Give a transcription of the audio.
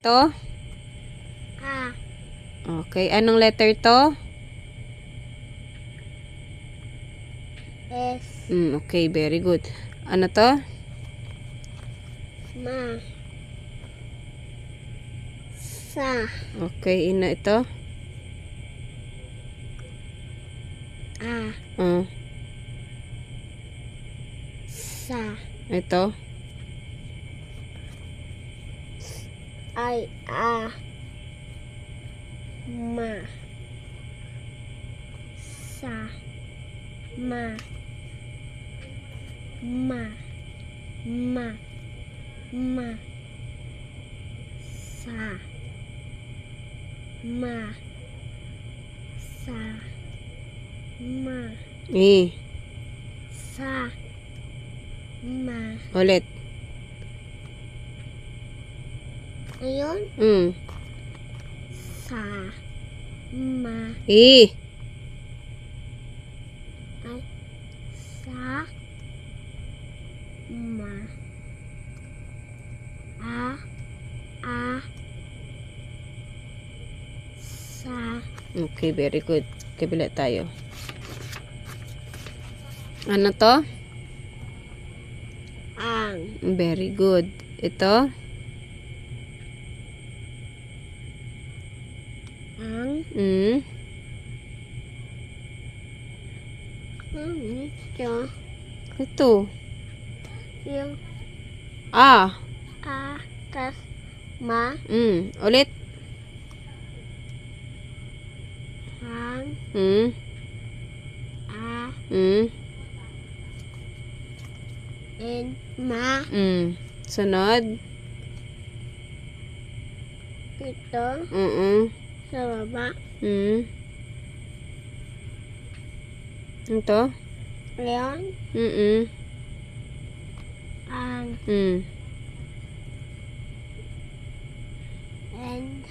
To? A. Okay. Anong letter to? S. Mm, okay, very good. Ano to? Ma. Sa. Okay, ina ito. A. Uh, Sa. ito. Ay. A. Ma. Sa. Ma. Ma. Ma. Ma. Sa. Ma. Sa. Ma. E. Sa. Ma. Ulit. Ayun. Mm. Sa. Ma. E. Ay. Sa. Ma. A. A. Sa. Okay, very good. Kabila tayo. Ano to? Ang. Very good. Ito? Ang. Mm. Ito. Ito. Yung. Ah. A. Tas. Ma. Mm. Ulit. Ang. Mm. A. Mm. N. Ma. Mm. Sunod. Ito. Mm. Sa baba. Hmm. Ito? Leon? Mm-mm. Um. Mm. And...